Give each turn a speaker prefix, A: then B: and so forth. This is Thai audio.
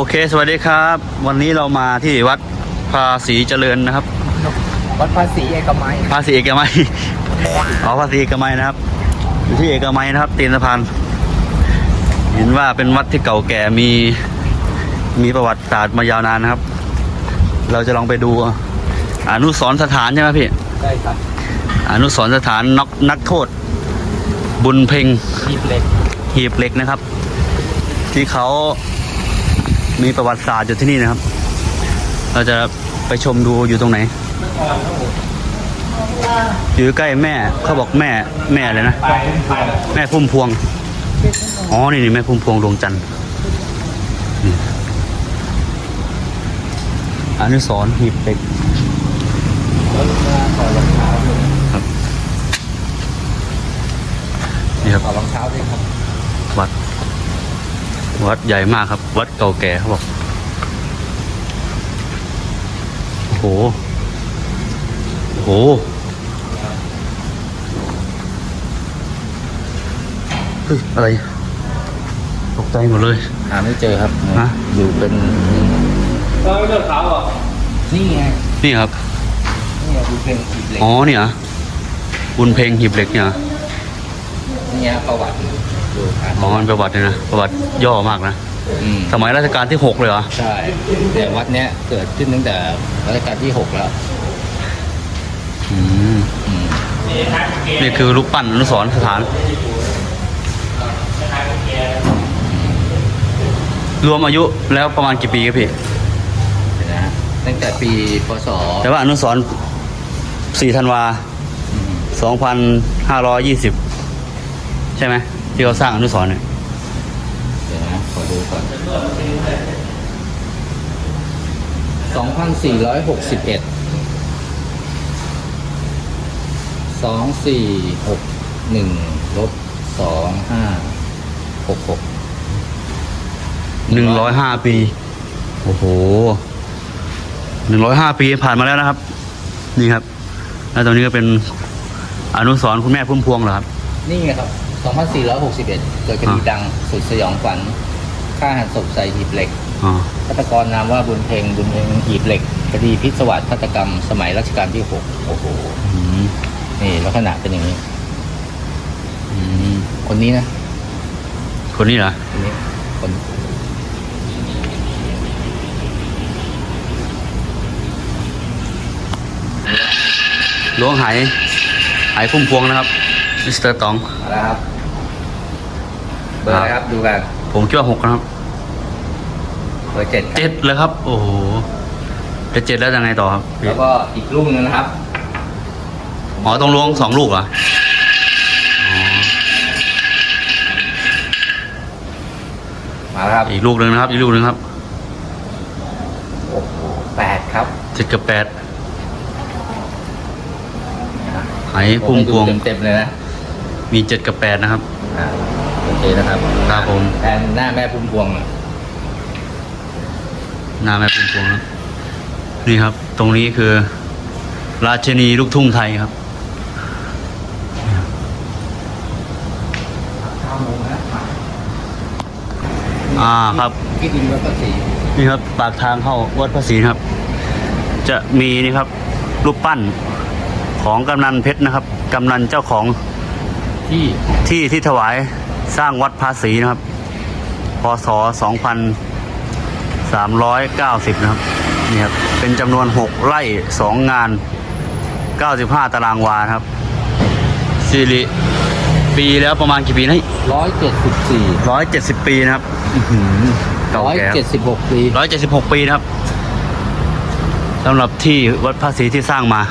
A: อเค สวัสดีครับ วันนี้เรามาที่วัดภาษีเจริญนะครับ
B: วัดภาษีเอกมัย
A: ภาษีเอกมัยอ๋อภาษีเอกมัยนะครับ อยู่ที่เอกมัยนะครับ ตีนสะพานเห็นว่าเป็นวัดที่เก่าแก่มีมีประวัติศาสตร์มายาวนานนะครับ เราจะลองไปดูอนุสรณ์สถานใช่ไหมพี่
B: ได้ครับ
A: อนุสรณ์สถานนักนักโทษ บุญเพ็ง
B: หีบเหล็ก
A: หีบเหล็กนะครับ ที่เขา มีประวัติศาสตร์อยู่ที่นี่นะครับ เราจะไปชมดูอยู่ตรงไหน อยู่ใกล้แม่เขาบอกแม่แม่เลยนะ แม่พุ่มพวง อ๋อ นี่นี่แม่พุ่มพวงดวงจันทร์นี่อนุสรหีบเหล็ก
B: แล้วลงมาต่อรองเท้าด้วย
A: นี่ครับ
B: ต่อรองเท้าด้วยครับ
A: วัด วัดใหญ่มากครับ วัดเก่าแก่เขาบอกโอ้โหโอ้โหเฮ้ยอะไรตกใจหมดเลย
B: หาไม่เจอครับ
A: ฮะ
B: อยู่เป็นเราไม่เลือกเท้าหรอนี่ไง
A: นี่ครับ
B: นี่ไงดูเพลงหีบเหล็ก
A: อ๋อเนี่ยเหรอบุญเพลงหีบเหล็กเนี่ยเหรอ
B: นี่ฮะประวัติ ดูอ่าน
A: อ๋อมันประวัติเลยนะประวัติย่อมากนะ
B: อืม
A: สมัยรัชกาลที่หกเลยเหรอ
B: ใช่แต่วัดเนี้ยเกิดขึ้นตั้งแต่รัชกาลที่หกแล้ว
A: อืม
B: อืม
A: นี่คือรูปปั้นอนุสรณ์สถาน รวมอายุแล้วประมาณกี่ปีครับพี่
B: เดี๋ยวนะตั้งแต่ปีพศ
A: แต่ว่าอนุสรณ์4ธันวา
B: อืม
A: 2520 ใช่ไหม ที่เขาสร้างอนุสรณ์เนี่ย
B: เดี๋ยวนะขอดูก่อนสองพันสี่ร้อยหกสิบเอ็ดสองสี่หกหนึ่งลบสองห้าหกหก
A: 105ปี โอ้โห105ปีผ่านมาแล้วนะครับ นี่ครับ แล้วตรงนี้ก็เป็นอนุสรณ์คุณแม่พุ่มพวงเหรอครับ
B: นี่ไงครับ สองพันสี่ร้อยหกสิบเอ็ดเกิดคดี
A: อ่า
B: ดังสุดสยองขวัญฆ่าหันศพใส่หีบเหล็ก
A: อ๋อ
B: ฆาตกรนามว่าบุญเพ็งบุญเพ็งหีบเหล็กคดีพิศวาสฆาตกรรมสมัยรัชกาลที่หกโอ้โห
A: อืม
B: นี่ลักษณะเป็นอย่างนี้
A: อืม
B: คนนี้นะ
A: คนนี้เหรอ
B: คนนี้คน
A: หลวงไหายหายพุ่มพวงนะครับ มิสเตอร์ตอง
B: มาแล้วครับ เบอร์อะไรครับดูกัน
A: ผมคิดว่าหกนะครับ
B: เบอร์เจ็ดครับ
A: เจ็ดเลยครับ โอ้โหจะเจ็ดแล้วยังไงต่อครับพี่
B: แล้วก็อีกลูกหนึงนะครับ
A: อ๋อต้องล้วงสองลูกเหรออ๋อ
B: มาแล้วครับ
A: อีกลูกหนึ่งนะครับ อีกลูกหนึ่งครับ
B: โอ้โหแปดครับ
A: เจ็ดกับแปดไหายพุ่มพวง
B: เต็มๆเลยนะ
A: มีเจ็ดกับแปดนะครับ
B: อ่าโอเคนะครับ
A: ครับผม
B: แทนหน้าแม่พุ่มพวงน่ะ
A: หน้าแม่พุ่มพวงครับ นี่ครับ ตรงนี้คือ ราชินีลูกทุ่งไทยครับ
B: ข้าวหมูนะ
A: อ่าครับ
B: ที่ดินวัดภาษี
A: นี่ครับ ปากทางเข้าวัดพระศรีครับ จะมีนี่ครับ รูปปั้นของกำนันเพชรนะครับ กำนันเจ้าของ
B: ที่
A: ที่ที่ถวายสร้างวัดภาษีนะครับ พศ 2390 นะครับ นี่ครับ เป็นจำนวน 6 ไร่ 2 งาน 95 ตารางวานะครับสิริปีแล้วประมาณกี่ปีนะ
B: ร้อยเจ็ดสิบสี่
A: 170ปีนะครับอื้อหือเก่า
B: ร้อย
A: แก่
B: เจ็ดสิบหกปี
A: 176ปีนะครับสำหรับที่วัดภาษีที่สร้างมา